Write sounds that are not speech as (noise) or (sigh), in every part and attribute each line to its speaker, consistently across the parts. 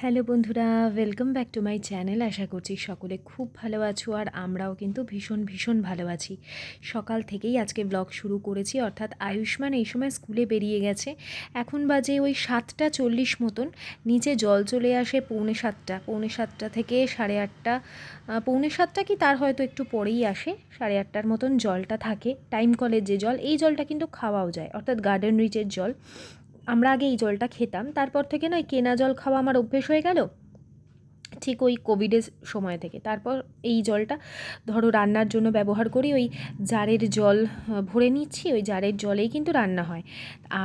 Speaker 1: Hello বন্ধুরা welcome back to my channel আশা করছি সকলে খুব ভালো আছো আর আমরাও কিন্তু ভীষণ ভীষণ ভালো আছি। সকাল থেকেই আজকে ব্লগ শুরু করেছি, অর্থাৎ আয়ুষ্মান এই সময় স্কুলে বেরিয়ে গেছে। এখন বাজে ওই সাতটা চল্লিশ মতন, নিচে জল চলে আসে পৌনে সাতটা। পৌনে সাতটা থেকে সাড়ে আটটা পৌনে সাতটা কি তার হয়তো একটু পরেই আসে, সাড়ে আটটার মতন জলটা থাকে। টাইম কলের যে জল, এই জলটা কিন্তু খাওয়াও যায়, অর্থাৎ গার্ডেন রিচের জল। আমরা আগে এই জলটা খেতাম, তারপর থেকে নয় কেনা জল খাওয়া আমার অভ্যেস হয়ে গেল? ঠিক ওই কোভিডের সময় থেকে। তারপর এই জলটা ধরো রান্নার জন্য ব্যবহার করি, ওই জারের জল ভরে নিচ্ছি, ওই জারের জলেই কিন্তু রান্না হয়।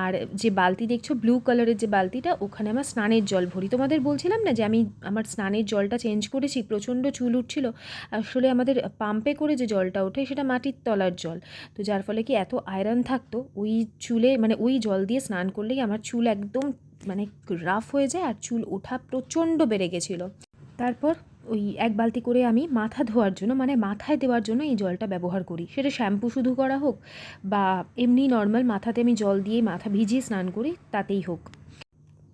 Speaker 1: আর যে বালতি দেখছ ব্লু কালারের যে বালতিটা, ওখানে আমার স্নানের জল ভরি। তোমাদের বলছিলাম না যে আমি আমার স্নানের জলটা চেঞ্জ করেছি, প্রচণ্ড চুল উঠছিল। আসলে আমাদের পাম্পে করে যে জলটা ওঠে, সেটা মাটির তলার জল। তো যার ফলে কি এত আয়রন থাকতো, ওই চুলে মানে ওই জল দিয়ে স্নান করলেই আমার চুল একদম মানে রাফ হয়ে যায়, আর চুল ওঠা প্রচণ্ড বেড়ে গেছিল। তারপর ওই এক বালতি করে আমি মাথা ধোয়ার জন্য মানে মাথায় দেওয়ার জন্য এই জলটা ব্যবহার করি। সেটা শ্যাম্পু শুধু করা হোক বা এমনি নর্মাল মাথাতে আমি জল দিয়ে মাথা ভিজিয়ে স্নান করি, তাতেই হোক।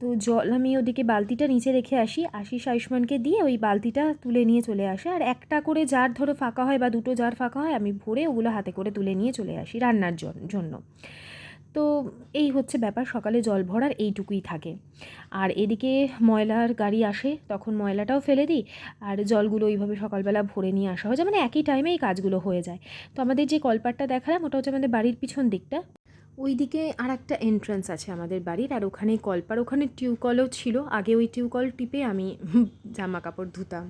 Speaker 1: তো জল আমি ওদিকে বালতিটা নিচে রেখে আসি আশিস আয়ুষ্মানকে দিয়ে ওই বালতিটা তুলে নিয়ে চলে আসে। আর একটা করে জার ধরো ফাঁকা হয় বা দুটো জার ফাঁকা হয়, আমি ভরে ওগুলো হাতে করে তুলে নিয়ে চলে আসি রান্নার জন্য। তো এই হচ্ছে ব্যাপার, সকালে জল ভরার এইটুকুই থাকে। আর এদিকে ময়লার গাড়ি আসে, তখন ময়লাটাও ফেলে দিই, আর জলগুলো ওইভাবে সকালবেলা ভরে নিয়ে আসা হয় মানে একই টাইমে এই কাজগুলো হয়ে যায়। তো আমাদের যে কলপাটটা দেখালাম, ওটা হচ্ছে আমাদের বাড়ির পিছন দিকটা। ওই দিকে আর একটা এন্ট্রান্স আছে আমাদের বাড়ির, আর ওখানে কলপার, ওখানে টিউকলও ছিল, আগে ওই টিউকল টিপে আমি জামা কাপড় ধুতাম।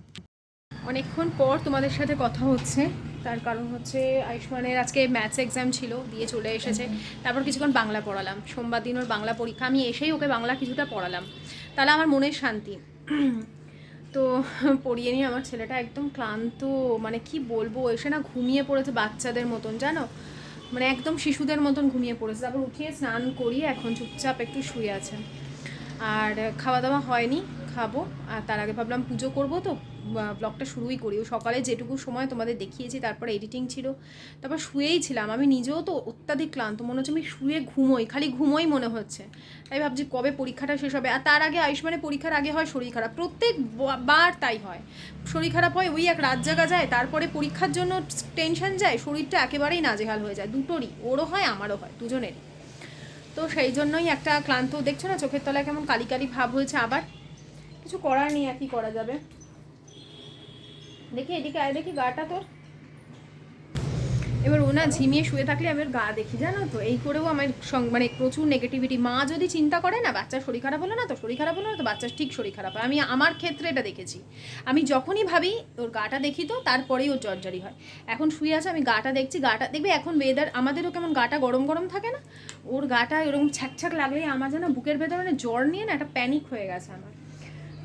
Speaker 1: অনেকক্ষণ পর তোমাদের সাথে কথা হচ্ছে। তার কারণ হচ্ছে আয়ুষ্মানের আজকে ম্যাথস এক্সাম ছিল, দিয়ে চলে এসেছে। তারপর কিছুক্ষণ বাংলা পড়ালাম। সোমবার দিন ওর বাংলা পরীক্ষা। আমি এসেই ওকে বাংলা কিছুটা পড়ালাম। তাহলে আমার মনের শান্তি। তো পড়িয়ে নিয়ে আমার ছেলেটা একদম ক্লান্ত মানে কি বলব এসে না ঘুমিয়ে পড়েছে বাচ্চাদের মতন, জানো? মানে একদম শিশুদের মতন ঘুমিয়ে পড়েছে। তারপর উঠিয়ে স্নান করিয়ে এখন চুপচাপ একটু শুয়ে আছে। আর খাওয়া দাওয়া হয়নি, খাব। আর তার আগে ভাবলাম পুজো করব তো। ব্লগটা শুরুই করি। ও সকালে যেটুকু সময় তোমাদের দেখিয়েছি, তারপরে এডিটিং ছিল। তারপর শুয়েই ছিলাম। আমি নিজেও তো অত্যাধিক ক্লান্ত, মনে হচ্ছে আমি শুয়ে ঘুমোই, খালি ঘুমোই মনে হচ্ছে। তাই ভাবছি কবে পরীক্ষাটা শেষ হবে। আর তার আগে আয়ুষ্মানের পরীক্ষার আগে হয় শরীর খারাপ। প্রত্যেক বার তাই হয়। শরীর খারাপ হয়, ওই এক রাত জাগা যায়, তারপরে পরীক্ষার জন্য টেনশন যায়, শরীরটা একেবারেই নাজেহাল হয়ে যায়। দুটোরই, ওরও হয়, আমারও হয়, দুজনেরই। তো সেই জন্যই একটা ক্লান্ত, দেখছ না চোখের তলায় কেমন কালি কালি ভাব হয়েছে আবার? কিছু করার নেই, আর কি করা যাবে? দেখি এদিকে আয়, দেখি গাটা তোর। এবার ও না ঝিমিয়ে শুয়ে থাকলে আমি গা দেখি, জানো তো? এই করেও আমার মানে প্রচুর নেগেটিভিটি মা যদি চিন্তা করে না, বাচ্চার শরীর খারাপ হলো না তো শরীর খারাপ হলো না, তো বাচ্চার ঠিক শরীর খারাপ। হয় আমি আমার ক্ষেত্রে এটা দেখেছি। আমি যখনই ভাবি ওর গাটা দেখি তো, তারপরেই ওর জর্জারি হয়। এখন শুয়ে আছে, আমি গাটা দেখছি, গাটা দেখবে, এখন ওয়েদার আমাদেরও কেমন গাটা গরম গরম থাকে না? ওর গাটা এরকম ছ্যাকছ্যাক লাগলেই আমার যেন বুকের ভেতরে মানে জ্বর নিয়ে না একটা প্যানিক হয়ে গেছে আমার।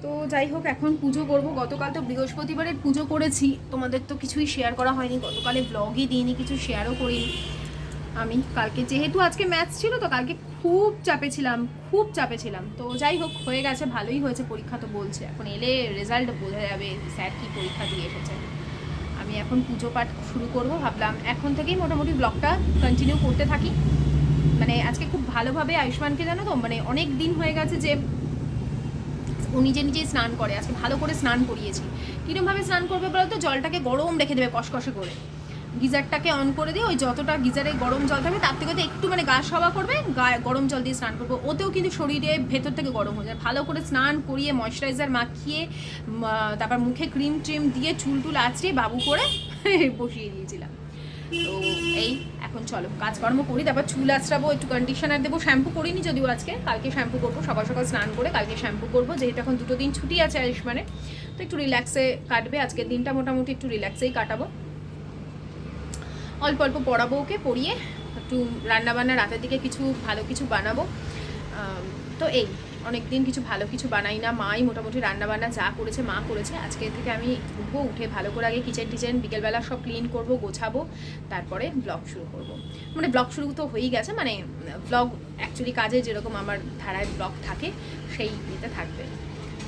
Speaker 1: তো যাই হোক, এখন পুজো করব। গতকাল তো বৃহস্পতিবারের পুজো করেছি। তোমাদের তো কিছুই শেয়ার করা হয়নি। গতকালে ব্লগই দিইনি, কিছু শেয়ারও করিনি। আমি কালকে যেহেতু আজকে ম্যাচ ছিল তো, কালকে খুব চাপে ছিলাম, খুব চাপে ছিলাম। তো যাই হোক, হয়ে গেছে, ভালোই হয়েছে, পরীক্ষা তো বলছে। এখন এলে রেজাল্ট বোঝা যাবে স্যার কি পরীক্ষা দিয়ে এসেছে আমি এখন পুজো পাঠ শুরু করব, ভাবলাম এখন থেকেই মোটামুটি ব্লগটা কন্টিনিউ করতে থাকি। মানে আজকে খুব ভালোভাবে, আয়ুষ্মানকে জানো তো মানে অনেক দিন হয়ে গেছে যে ও নিজে নিজেই স্নান করে, আজকে ভালো করে স্নান করিয়েছি। কীরমভাবে স্নান করবে বলো তো জলটাকে গরম রেখে দেবে কষকষে করে। গিজারটাকে অন করে দিয়ে ওই যতটা গিজারে গরম জল থাকবে, তার থেকে তো একটু মানে গা সবা করবে গায়ে গরম জল দিয়ে স্নান করবে। ওতেও কিন্তু শরীরে ভেতর থেকে গরম হয়ে যায়। ভালো করে স্নান করিয়ে ময়শ্চারাইজার মাখিয়ে তারপর মুখে ক্রিম ট্রিম দিয়ে চুল টুল আঁচড়িয়ে বাবু করে (laughs) বসিয়ে দিয়েছিলাম। তো এই এখন চলো, কাজকর্ম করি, তারপর চুল আঁচড়াবো একটু কন্ডিশনার দেবো শ্যাম্পু করিনি যদিও আজকে, কালকে শ্যাম্পু করব, সকাল সকাল স্নান করে কালকে শ্যাম্পু করব, যেহেতু এখন দুটো দিন ছুটি আছে আয়ুষ্মানে তো একটু রিল্যাক্সে কাটবে, আজকের দিনটা মোটামুটি একটু রিল্যাক্সেই কাটাবো। অল্প অল্প পড়াবো ওকে, পড়িয়ে একটু রান্নাবান্না, রাতের দিকে কিছু ভালো কিছু বানাবো। তো এই। অনেক দিন কিছু ভালো কিছু বানাই না, মাই মোটামুটি রান্নাবান্না যা করেছে মা করেছে, আজকে থেকে আমি উঠবো, উঠে ভালো করে আগে কিচেন টিচেন বিকেলবেলা সব ক্লিন করব, গোছাবো, তারপরে ব্লগ শুরু করব। মানে ব্লগ শুরু তো হয়েই গেছে মানে ব্লগ অ্যাকচুয়ালি কাজে যেরকম আমার ধারায় ব্লগ থাকে, সেই ইয়েতে থাকবে।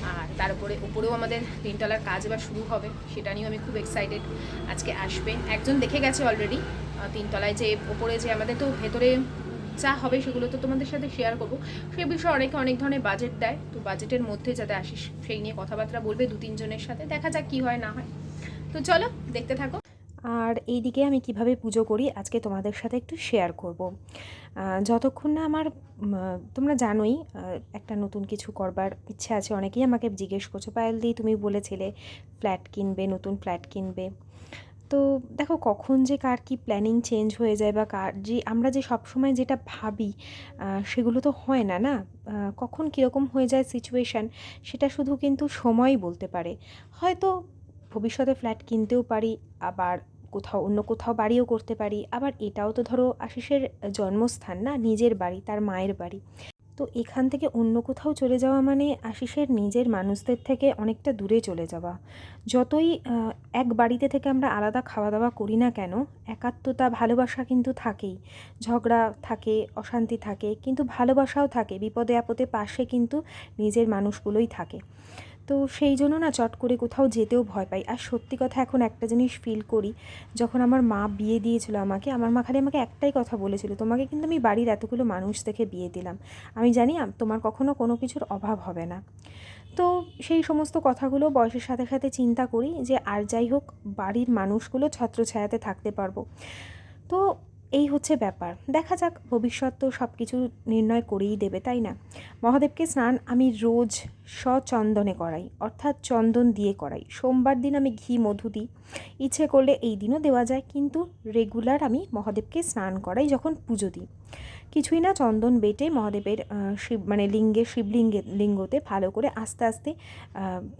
Speaker 1: আর তার উপরে উপরেও আমাদের তিনতলার কাজ এবার শুরু হবে, সেটা নিয়েও আমি খুব এক্সাইটেড আজকে আসবে, একজন দেখে গেছে অলরেডি তিনতলায় যে ওপরে যে আমাদের তো ভেতরে
Speaker 2: যা হবে সেগুলো তো তোমাদের সাথে শেয়ার করব। সে বিষয়ে অনেকে অনেক ধরনের বাজেট দেয়। তো বাজেটের মধ্যে যাতে আসিস, সেই নিয়ে কথাবার্তা বলবে দু তিনজনের সাথে। দেখা যাক কী হয়, না হয়। তো চলো, দেখতে থাকো। আর এইদিকে আমি কীভাবে পুজো করি, আজকে তোমাদের সাথে একটু শেয়ার করব। যতক্ষণ না আমার তোমরা জানোই একটা নতুন কিছু করবার ইচ্ছে আছে। অনেকেই আমাকে জিজ্ঞেস করছ, পায়েল দি, তুমি বলেছিলে ফ্ল্যাট কিনবে, নতুন ফ্ল্যাট কিনবে। তো দেখো কখন যে কার কি প্ল্যানিং চেঞ্জ হয়ে যায় বা কার যে আমরা যে সবসময় যেটা ভাবি সেগুলো তো হয় না না? কখন কীরকম হয়ে যায় সিচুয়েশান সেটা শুধু কিন্তু সময়ই বলতে পারে। হয়তো ভবিষ্যতে ফ্ল্যাট কিনতেও পারি, আবার কোথাও, অন্য কোথাও বাড়িও করতে পারি, আবার এটাও তো ধরো আশিসের জন্মস্থান, না? নিজের বাড়ি, তার মায়ের বাড়ি। তো এখান থেকে অন্য কোথাও চলে যাওয়া মানে আশিসের নিজের মানুষদের থেকে অনেকটা দূরে চলে যাওয়া। যতই এক বাড়িতে থেকে আমরা আলাদা খাওয়া দাওয়া করি না কেন, একাত্মতা, ভালোবাসা কিন্তু থাকেই। ঝগড়া থাকে, অশান্তি থাকে, কিন্তু ভালোবাসাও থাকে, বিপদে আপদে পাশে কিন্তু নিজের মানুষগুলোই থাকে। তো সেই জন্য না চট করে কোথাও যেতেও ভয় পাই। আর সত্যি কথা এখন একটা জিনিস ফিল করি, যখন আমার মা বিয়ে দিয়েছিল আমাকে, আমার মা খালি আমাকে একটাই কথা বলেছিল, তোমাকে কিন্তু আমি বাড়ির এতগুলো মানুষ দেখে বিয়ে দিলাম। আমি জানি তোমার কখনো কোনো কিছুর অভাব হবে না। তো সেই সমস্ত কথাগুলো বয়সের সাথে সাথে চিন্তা করি যে, আর যাই হোক, বাড়ির মানুষগুলো ছত্রছায়াতে থাকতে পারব। তো এই হচ্ছে ব্যাপার। দেখা যাক, ভবিষ্যৎ তো সব কিছু নির্ণয় করেই দেবে, তাই না? মহাদেবকে স্নান আমি রোজ সচন্দনে করাই, অর্থাৎ চন্দন দিয়ে করাই। সোমবার দিন আমি ঘি, মধু দিই। ইচ্ছে করলে এই দিনও দেওয়া যায়, কিন্তু রেগুলার আমি মহাদেবকে স্নান করাই যখন পুজো দিই। কিছুই না, চন্দন বেটে মহাদেবের শিব মানে লিঙ্গে শিবলিঙ্গে, লিঙ্গতে ভালো করে আস্তে আস্তে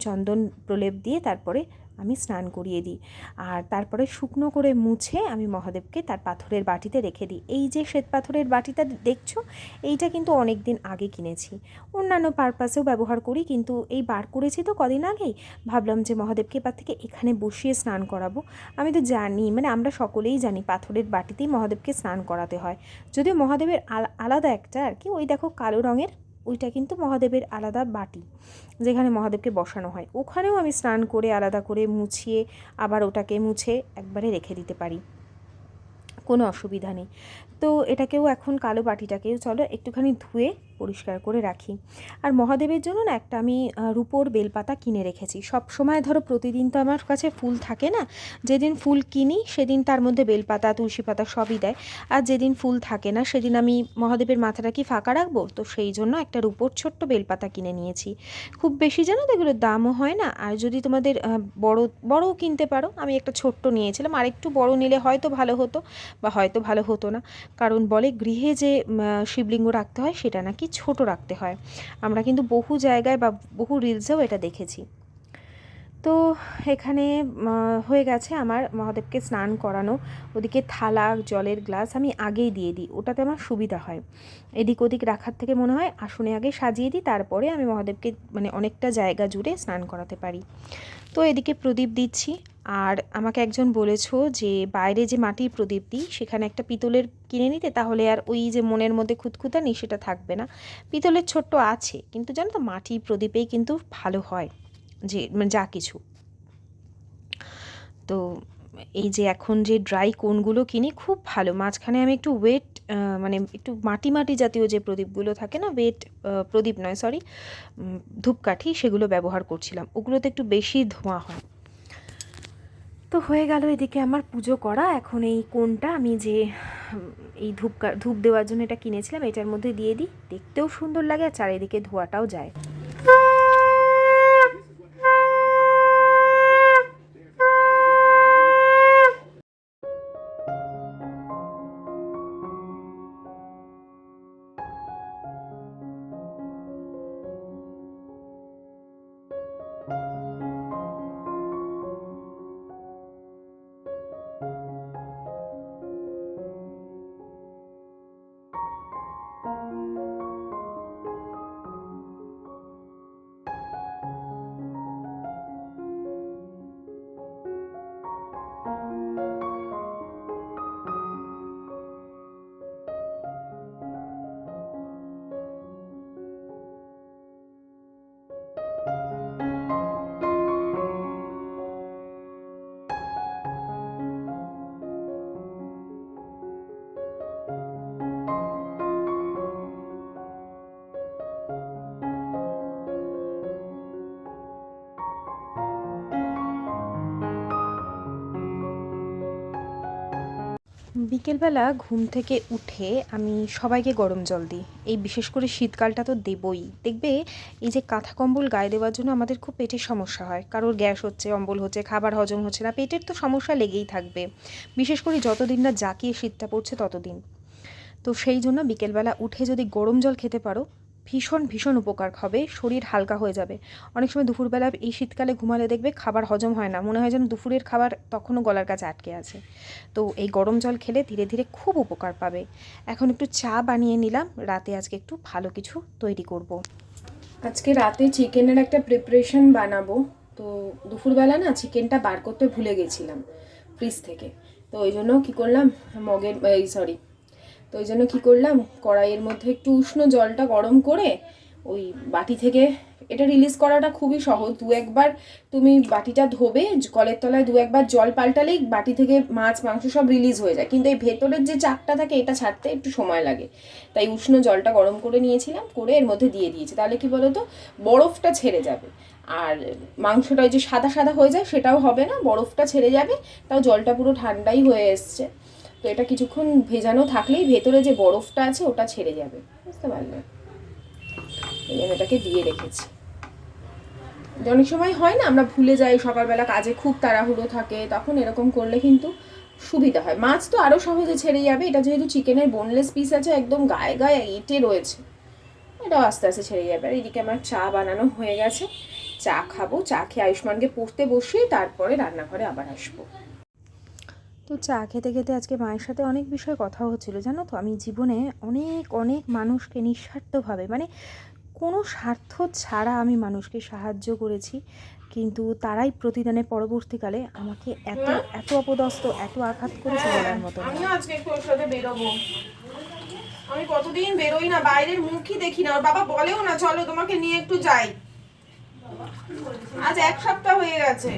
Speaker 2: চন্দন প্রলেপ দিয়ে তারপরে আমি স্নান করিয়ে দিই। আর তারপরে শুকনো করে মুছে আমি মহাদেবকে তার পাথরের বাটিতে রেখে দিই। এই যে শ্বেত পাথরের বাটিটা দেখছ? এইটা কিন্তু অনেক দিন আগে কিনেছি। অন্যান্য পারপাসেও ব্যবহার করি, কিন্তু এই বার করেছি তো কদিন আগেই। ভাবলাম যে মহাদেবকে এবার থেকে এখানে বসিয়ে স্নান করাবো। আমি তো জানি মানে আমরা সকলেই জানি পাথরের বাটিতেই মহাদেবকে স্নান করাতে হয়। যদিও মহাদেবের আলা- আলাদা একটা আর কি, ওই দেখো কালো রঙের ওইটা কিন্তু মহাদেবের আলাদা বাটি, যেখানে মহাদেবকে বসানো হয়। ওখানেও আমি স্নান করে আলাদা করে মুছিয়ে আবার ওটাকে মুছে একবারে রেখে দিতে পারি। কোনো অসুবিধা নেই। তো এটাকেও এখন কালো বাটিটাকেও চলো একটুখানি ধুয়ে পরিষ্কার করে রাখি। আর মহাদেবের জন্য না একটা আমি রূপোর বেলপাতা কিনে রেখেছি। সব সময় ধরো প্রতিদিন তো আমার কাছে ফুল থাকে না, যেদিন ফুল কিনি সেদিন তার মধ্যে বেলপাতা, তুলসী পাতা সবই দেয়। আর যেদিন ফুল থাকে না সেদিন আমি মহাদেবের মাথাটা কি ফাঁকা রাখব? তো সেই জন্য একটা রূপোর ছোট্ট বেলপাতা কিনে নিয়েছি। খুব বেশি জানো তো এগুলোর দামও হয় না, আর যদি তোমাদের বড়, বড়ও কিনতে পারো, আমি একটা ছোট্ট নিয়েছিলাম। আর একটু বড় নিলে হয়তো ভালো হতো, বা হয়তো ভালো হতো না। কারণ বলে গৃহে যে শিবলিঙ্গ রাখতে হয় সেটা নাকি ছোট রাখতে হয়। আমরা কিন্তু বহু জায়গায় বা বহু রিলসেও এটা দেখেছি। তো এখানে হয়ে গেছে আমার মহাদেবকে স্নান করানো। ওদিকে থালা, জলের গ্লাস আমি আগেই দিয়ে দিই, ওটাতে আমার সুবিধা হয়। এদিক ওদিক রাখার থেকে মনে হয় আসনে আগে সাজিয়ে দিই, তারপরে আমি মহাদেবকে মানে অনেকটা জায়গা জুড়ে স্নান করাতে পারি। তো এদিকে প্রদীপ দিচ্ছি, আর আমাকে একজন বলেছ যে বাইরে যে মাটির প্রদীপ দিই, সেখানে একটা পিতলের কিনে নিতে, তাহলে আর ওই যে মনের মধ্যে খুঁতখুঁতানি সেটা থাকবে না। পিতলের ছোট্ট আছে, কিন্তু জানো তো মাটির প্রদীপেই কিন্তু ভালো হয়। যে মানে যা কিছু। তো এই যে এখন যে ড্রাই কোনগুলো কিনি, খুব ভালো। মাঝখানে আমি একটু ওয়েট মানে একটু মাটি মাটি জাতীয় যে প্রদীপগুলো থাকে না ওয়েট প্রদীপ নয় সরি ধূপকাঠি, সেগুলো ব্যবহার করছিলাম। ওগুলোতে একটু বেশি ধোঁয়া হয়। তো হয়ে গেল এদিকে আমার পুজো করা। এখন এই কোনটা, আমি যে এই ধূপ কা- ধূপ দেওয়ার জন্য এটা কিনেছিলাম, এটার মধ্যে দিয়ে দিই। দেখতেও সুন্দর লাগে, আর চারিদিকে ধোঁয়াটাও যায়। বিকেলবেলা ঘুম থেকে উঠে আমি সবাইকে গরম জল দিই। এই বিশেষ করে শীতকালটা তো দেবই। দেখবে এই যে কাঁথা কম্বল গায়ে দেওয়ার জন্য আমাদের খুব পেটের সমস্যা হয়। কারোর গ্যাস হচ্ছে, অম্বল হচ্ছে, খাবার হজম হচ্ছে না, পেটের তো সমস্যা লেগেই থাকবে। বিশেষ করে যতদিন না জাকিয়ে শীতটা পড়ছে ততদিন। তো সেই জন্য বিকেলবেলা উঠে যদি গরম জল খেতে পারো ভীষণ ভীষণ উপকার হবে শরীর হালকা হয়ে যাবে। অনেক সময় দুপুরবেলা এই শীতকালে ঘুমালে দেখবে খাবার হজম হয় না। মনে হয় যেন দুপুরের খাবার তখনও গলার কাছে আটকে আছে। তো এই গরম জল খেলে ধীরে ধীরে খুব উপকার পাবে। এখন একটু চা বানিয়ে নিলাম। রাতে আজকে একটু ভালো কিছু তৈরি করব। আজকে রাতে চিকেনের একটা প্রিপারেশন বানাবো। তো দুপুরবেলা না চিকেনটা বার করতে ভুলে গেছিলাম ফ্রিজ থেকে। তো ওই জন্য কী করলাম, মগের, এই সরি তো ওই জন্য কী করলাম? কড়াইয়ের মধ্যে একটু উষ্ণ জলটা গরম করে ওই বাটি থেকে, এটা রিলিজ করাটা খুবই সহজ। দু একবার তুমি বাটিটা ধোবে, কলের তলায় দু একবার জল পাল্টালেই বাটি থেকে মাছ, মাংস সব রিলিজ হয়ে যায়। কিন্তু এই ভেতরের যে চাকটা থাকে, এটা ছাড়তে একটু সময় লাগে। তাই উষ্ণ জলটা গরম করে নিয়েছিলাম, করে এর মধ্যে দিয়ে দিয়েছি। তাহলে কি বলো তো বরফটা ছেড়ে যাবে। আর মাংসটা ওই যে সাদা সাদা হয়ে যায়, সেটাও হবে না। বরফটা ছেড়ে যাবে, তাও জলটা পুরো ঠান্ডাই হয়ে এসছে। তো এটা কিছুক্ষণ ভেজানো থাকলেই ভেতরে যে বরফটা আছে, ওটা ছেড়ে যাবে। বুঝতে পারলে? এই জন্য এটাকে দিয়ে রেখেছি। অনেক সময় হয় না, আমরা ভুলে যাই, সকালবেলা কাজে খুব তাড়াহুড়ো থাকে, তখন এরকম করলে কিন্তু সুবিধা হয়। মাছ তো আরও সহজে ছেড়ে যাবে, এটা যেহেতু চিকেনের বোনলেস পিস আছে, একদম গায়ে গায়ে এঁটে রয়েছে। এটাও আস্তে আস্তে ছেড়ে যাবে। আর এদিকে আমার চা বানানো হয়ে গেছে। চা খাব, চা খেয়ে আয়ুষ্মানকে পড়তে বসিয়ে তারপরে রান্নাঘরে আবার আসব। তো চা খেতে খেতে আজকে মায়ের সাথে অনেক বিষয়ে কথা হচ্ছিল, জানো তো? আমি জীবনে অনেক অনেক মানুষকে নিঃস্বার্থভাবে মানে কোনো স্বার্থ ছাড়া আমি মানুষকে সাহায্য করেছি, কিন্তু তারাই প্রতিদানে পরবর্তীকালে আমাকে এত এত অপদস্থ, এত আঘাত করেছে বলার মতো
Speaker 1: আজকে একটু সাথে বেরোবো। আমি কতদিন বেরোই না, বাইরের মুখই দেখি না বাবা বলেও না, চলো তোমাকে নিয়ে একটু যাই। আজ এক সপ্তাহ হয়ে গেছে।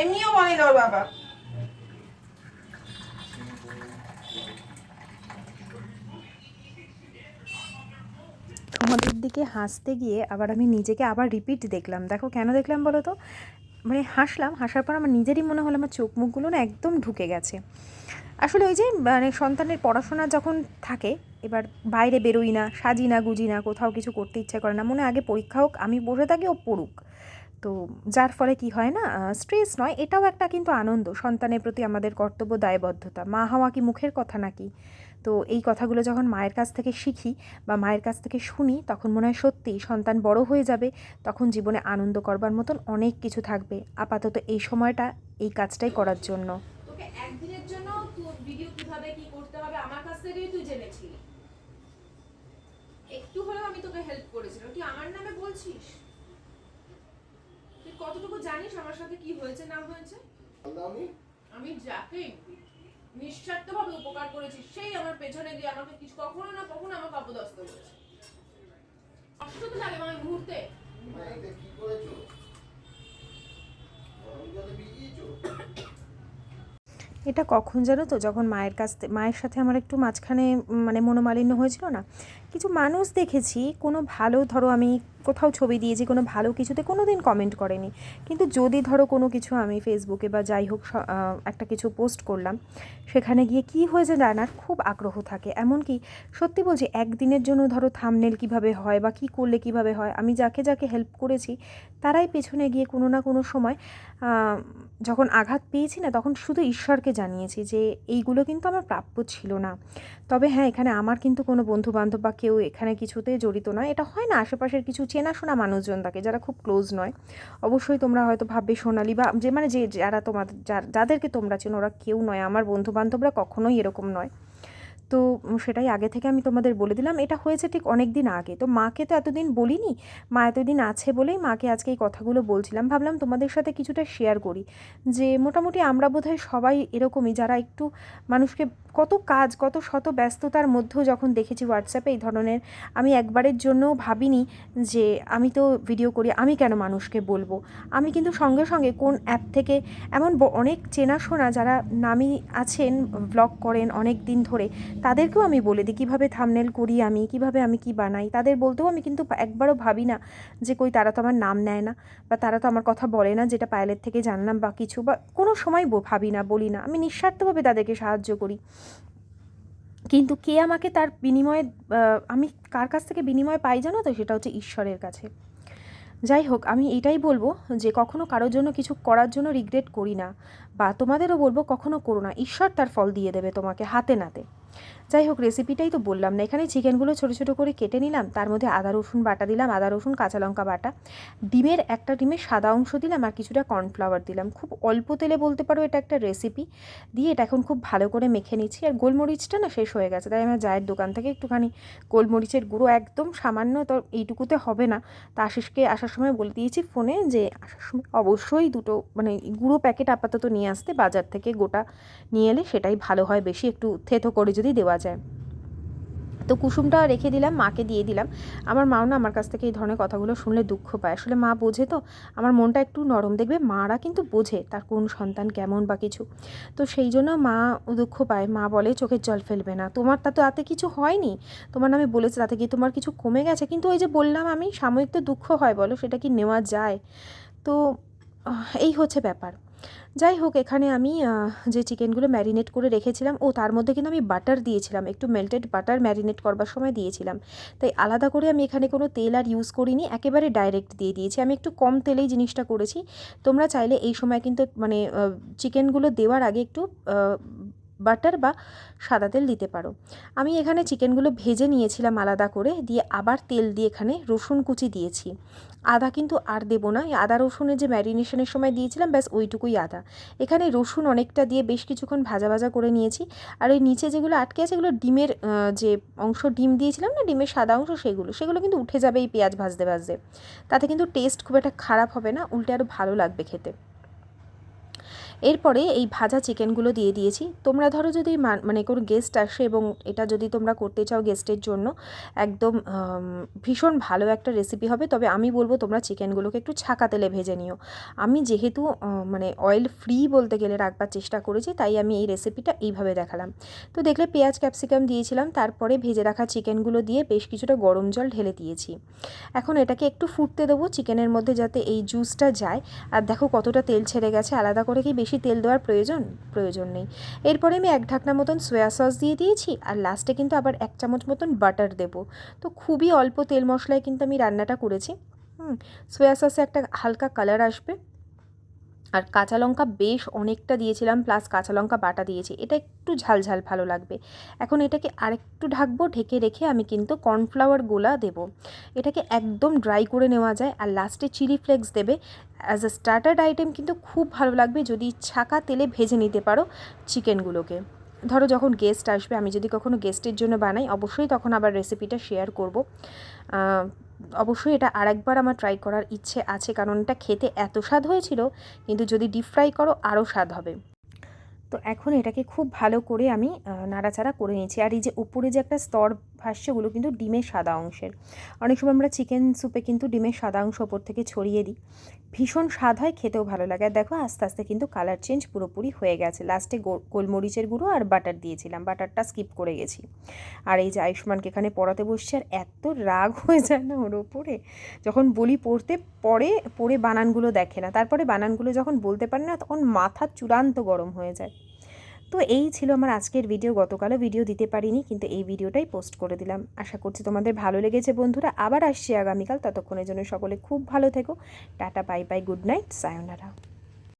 Speaker 1: এমনিও বলে না বাবা।
Speaker 2: তোমাদের দিকে হাসতে গিয়ে আবার আমি নিজেকে আবার রিপিট দেখলাম। দেখো কেন দেখলাম বলো তো? মানে হাসলাম, হাসার পর আমার নিজেরই মনে হলো আমার চোখ মুখগুলো না একদম ঢুকে গেছে। আসলে ওই যে মানে সন্তানের পড়াশোনা যখন থাকে, এবার বাইরে বেরোই না, সাজি না, গুজি না, কোথাও কিছু করতে ইচ্ছা করে না, মনে আগে পরীক্ষা হোক, আমি বসে থাকি, ও পড়ুক। তো যার ফলে কি হয় না স্ট্রেস নয়, এটাও একটা কিন্তু আনন্দ। সন্তানের প্রতি আমাদের কর্তব্য দায়বদ্ধতা। মা হওয়া কি মুখের কথা নাকি? তো এই কথাগুলো যখন মায়ের কাছ থেকে শিখি বা মায়ের কাছ থেকে শুনি, তখন মনে হয় সত্যি সন্তান বড় হয়ে যাবে, তখন জীবনে আনন্দ করবার মতন অনেক কিছু থাকবে। আপাতত এই সময়টা, এই কাজটাই করার জন্য।
Speaker 1: একটু হলেও আমি তোকে হেল্প করেছিলাম। তুই আমার নামে বলছিস? কতটুকু জানিস আমার সাথে কি হয়েছে না হয়েছে? আমি? আমি যাকে নিঃস্বার্থভাবে উপকার করেছি সেই আমার পেছনে গিয়ে আমাকে কিছু কখনো না কখনো আমাকে অপদস্থ করেছে। কষ্ট তো লাগে আমার মুহূর্তে।
Speaker 3: কি করেছ? ভিজিয়েছো?
Speaker 2: এটা কখন জানো তো যখন মায়ের কাছ থেকে মায়ের সাথে আমার একটু মাঝখানে মানে মনোমালিন্য হয়েছিল না কিছু মানুষ দেখেছি, কোনো ভালো, ধরো আমি কোথাও ছবি দিয়েছি, কোনো ভালো কিছুতে কোনো দিন কমেন্ট করেনি। কিন্তু যদি ধরো কোনো কিছু আমি ফেসবুকে বা যাই হোক একটা কিছু পোস্ট করলাম, সেখানে গিয়ে কি হয়েছে জানার খুব আগ্রহ থাকে। এমনকি সত্যি বলছি, একদিনের জন্য ধরো থামনেল কীভাবে হয় বা কি করলে কীভাবে হয়, আমি যাকে যাকে হেল্প করেছি, তারাই পেছনে গিয়ে কোনো না কোনো সময় যখন আঘাত পেয়েছি না, তখন শুধু ঈশ্বরকে জানিয়েছি যে, এইগুলো কিন্তু আমার প্রাপ্য ছিল না। তবে হ্যাঁ এখানে আমার কিন্তু কোনো বন্ধু বান্ধব বা কেউ এখানে কিছুতে জড়িত নয়। এটা হয় না, আশেপাশের কিছু চেনাশোনা মানুষজন থাকে যারা খুব ক্লোজ নয়। অবশ্যই তোমরা হয়তো ভাববে, সোনালি বা যে মানে যে যারা তোমাদের যাদেরকে তোমরা চেনো, ওরা কেউ নয়। আমার বন্ধু বান্ধবরা কখনোই এরকম নয়। তো সেটাই আগে থেকে আমি তোমাদের বলে দিলাম। এটা হয়েছে ঠিক অনেক দিন আগে। তো মাকে তো এতদিন বলিনি, মা এতদিন আছে বলেই মাকে আজকে এই কথাগুলো বলছিলাম। ভাবলাম তোমাদের সাথে কিছুটা শেয়ার করি যে মোটামুটি আমরা বোধহয় সবাই এরকমই, যারা একটু মানুষকে কত কাজ, কত শত ব্যস্ততার মধ্যেও যখন দেখেছি হোয়াটসঅ্যাপে এই ধরনের, আমি একবারের জন্যও ভাবিনি যে আমি তো ভিডিও করি, আমি কেন মানুষকে বলব? আমি কিন্তু সঙ্গে সঙ্গে কোন অ্যাপ থেকে এমন অনেক চেনাশোনা যারা নামি আছেন ব্লগ করেন অনেক দিন ধরে তাদেরকেও আমি বলে দিই, কীভাবে থামনেল করি আমি? কীভাবে আমি কি বানাই? তাদের বলতেও আমি কিন্তু একবারও ভাবি না যে, কই তারা তো আমার নাম নেয় না বা তারা তো আমার কথা বলে না যেটা পায়েলের থেকে জানলাম বা কিছু। বা কোনো সময় ভাবি না, বলি না। আমি নিঃস্বার্থভাবে তাদেরকে সাহায্য করি। কিন্তু কে আমাকে তার বিনিময়ে আমি কার কাছ থেকে বিনিময় পাই জানো তো? সেটা হচ্ছে ঈশ্বরের কাছে। যাই হোক, আমি এটাই বলব যে, কখনো কারোর জন্য কিছু করার জন্য রিগ্রেট করি না বা তোমাদেরও বলব কখনো করো না। ঈশ্বর তার ফল দিয়ে দেবে তোমাকে হাতে নাতে। যাই হোক রেসিপিটাই তো বললাম না। এখানে চিকেনগুলো ছোটো ছোটো করে কেটে নিলাম, তার মধ্যে আদা, রসুন বাটা দিলাম, আদা, রসুন, কাঁচা লঙ্কা বাটা। ডিমের একটা ডিমের সাদা অংশ দিলাম আর কিছুটা কর্নফ্লাওয়ার দিলাম। খুব অল্প তেলে বলতে পারো এটা একটা রেসিপি দিয়ে এটা এখন খুব ভালো করে মেখে নিচ্ছি। আর গোলমরিচটা না শেষ হয়ে গেছে, তাই আমার জায়ের দোকান থেকে একটুখানি গোলমরিচের গুঁড়ো একদম সামান্য তো এইটুকুতে হবে না। তা আশিসকে আসার সময় বলে দিয়েছি ফোনে যে, আসার সময় অবশ্যই দুটো মানে গুঁড়ো প্যাকেট আপাতত নিয়ে আসতে, বাজার থেকে গোটা নিয়ে এলে সেটাই ভালো হয়, বেশি একটু থেতো করে যদি দেওয়া যায়। তো কুসুমটা রেখে দিলাম, মাকে দিয়ে দিলাম। আমার মাও না আমার কাছ থেকে এই ধরনের কথাগুলো শুনলে দুঃখ পায়। আসলে মা বোঝে তো, আমার মনটা একটু নরম। দেখবে মারা কিন্তু বোঝে তার কোন সন্তান কেমন বা কিছু। তো সেই জন্য মা দুঃখ পায়। মা বলে, চোখের জল ফেলবে না। তোমার তা তো তাতে কিছু হয়নি? তোমার নামে বলেছে তাতে কি তোমার কিছু কমে গেছে? কিন্তু ওই যে বললাম আমি, সাময়িক তো দুঃখ হয়, বলো সেটা কি নেওয়া যায়? তো এই হচ্ছে ব্যাপার। যাই হোক, এখানে আমি যে চিকেনগুলো ম্যারিনেট করে রেখেছিলাম, ও তার মধ্যে কিন্তু আমি বাটার দিয়েছিলাম, একটু মেল্টেড বাটার ম্যারিনেট করবার সময় দিয়েছিলাম। তাই আলাদা করে আমি এখানে কোনো তেল আর ইউজ করিনি, একেবারে ডাইরেক্ট দিয়ে দিয়েছি। আমি একটু কম তেলেই জিনিসটা করেছি। তোমরা চাইলে এই সময় কিন্তু মানে চিকেনগুলো দেওয়ার আগে একটু বাটার বা সাদা তেল দিতে পারো। আমি এখানে চিকেনগুলো ভেজে নিয়েছিলাম আলাদা করে, দিয়ে আবার তেল দিয়ে এখানে রসুন কুচি দিয়েছি। আদা কিন্তু আর দেবো না আদা রসুনের যে ম্যারিনেশনের সময় দিয়েছিলাম, ব্যাস ওইটুকুই আদা। এখানে রসুন অনেকটা দিয়ে বেশ কিছুক্ষণ ভাজা ভাজা করে নিয়েছি, আর ওই নিচে যেগুলো আটকে আছে, এগুলো ডিমের যে অংশ ডিম দিয়েছিলাম না, ডিমের সাদা অংশ, সেগুলো সেগুলো কিন্তু উঠে যাবে এই পেঁয়াজ ভাজতে ভাজতে। তাতে কিন্তু টেস্ট খুব একটা খারাপ হবে না, উল্টে আরও ভালো লাগবে খেতে। এরপরে এই ভাজা চিকেনগুলো দিয়ে দিয়েছি। তোমরা ধরো যদি মান- কোনো গেস্ট আসে এবং এটা যদি তোমরা করতে চাও গেস্টের জন্য, একদম ভীষণ ভালো একটা রেসিপি হবে। তবে আমি বলব তোমরা চিকেনগুলোকে একটু ছাকা তেলে ভেজে নিও। আমি যেহেতু মানে অয়েল ফ্রি বলতে গেলে রাখবার চেষ্টা করেছি, তাই আমি এই রেসিপিটা এইভাবে দেখালাম। তো দেখলে পেঁয়াজ ক্যাপসিকাম দিয়েছিলাম, তারপরে ভেজে রাখা চিকেনগুলো দিয়ে বেশ কিছুটা গরম জল ঢেলে দিয়েছি। এখন এটাকে একটু ফুটতে দেবো চিকেনের মধ্যে যাতে এই জুসটা যায়। আর দেখো কতটা তেল ছেড়ে গেছে, আলাদা করে কি বেশি তেল দেওয়ার প্রয়োজন? প্রয়োজন নেই। এরপরে আমি এক ঢাকনা মতন সোয়া সস দিয়ে দিয়েছি, আর লাস্টে কিন্তু আবার এক চামচ মতন বাটার দেবো। তো খুবই অল্প তেল মশলায় কিন্তু আমি রান্নাটা করেছি। হুম সোয়া সসে একটা হালকা কালার আসবে। আর কাঁচা লঙ্কা বেশ অনেকটা দিয়েছিলাম প্লাস কাঁচা লঙ্কা বাটা দিয়েছি। এটা একটু ঝাল ঝাল ভালো লাগবে। এখন এটাকে আরেকটু ঢাকবো, ঢেকে রেখে আমি কিন্তু কর্নফ্লাওয়ার গোলা দেবো। এটাকে একদম ড্রাই করে নেওয়া যায় আর লাস্টে চিলি ফ্লেক্স দেবে। অ্যাজ আ স্টার্টার্ড আইটেম কিন্তু খুব ভালো লাগবে যদি ছাকা তেলে ভেজে নিতে পারো চিকেনগুলোকে ধরো যখন গেস্ট আসবে, আমি যদি কখনো গেস্টের জন্য বানাই, অবশ্যই তখন আবার রেসিপিটা শেয়ার করব। অবশ্যই এটা আরেকবার আমার ট্রাই করার ইচ্ছে আছে। কারণ এটা খেতে এত স্বাদ হয়েছিল, কিন্তু যদি ডিপ ফ্রাই করো, আরও স্বাদ হবে। তো এখন এটাকে খুব ভালো করে আমি নাড়াচাড়া করে নিয়েছি। আর এই যে উপরে যে একটা স্তর ভাসছে, ওগুলো কিন্তু ডিমের সাদা অংশের। অনেক সময় আমরা চিকেন স্যুপে কিন্তু ডিমের সাদা অংশ ওপর থেকে ছড়িয়ে দিই। ভীষণ স্বাদ হয়, খেতেও ভালো লাগে। আর দেখো, আস্তে আস্তে কিন্তু কালার চেঞ্জ পুরোপুরি হয়ে গেছে। লাস্টে গোলমরিচের গুঁড়ো আর বাটার দিয়েছিলাম। বাটারটা স্কিপ করে গেছি। আর এই যে আয়ুষ্মানকে এখানে পড়াতে বসছে, আর এত রাগ (laughs) হয়ে যায় না ওর ওপরে। যখন বলি পড়তে, পরে পড়ে বানানগুলো দেখে না। তারপরে বানানগুলো যখন বলতে পারে না, তখন মাথা চূড়ান্ত গরম হয়ে যায়। তো এই ছিল আমার আজকের ভিডিও গতকালও ভিডিও দিতে পারিনি, কিন্তু এই ভিডিওটাই পোস্ট করে দিলাম। আশা করছি তোমাদের ভালো লেগেছে বন্ধুরা। আবার আসছি আগামীকাল। ততক্ষণের জন্য সকলে খুব ভালো থেকো। Tata bye bye good night sayonara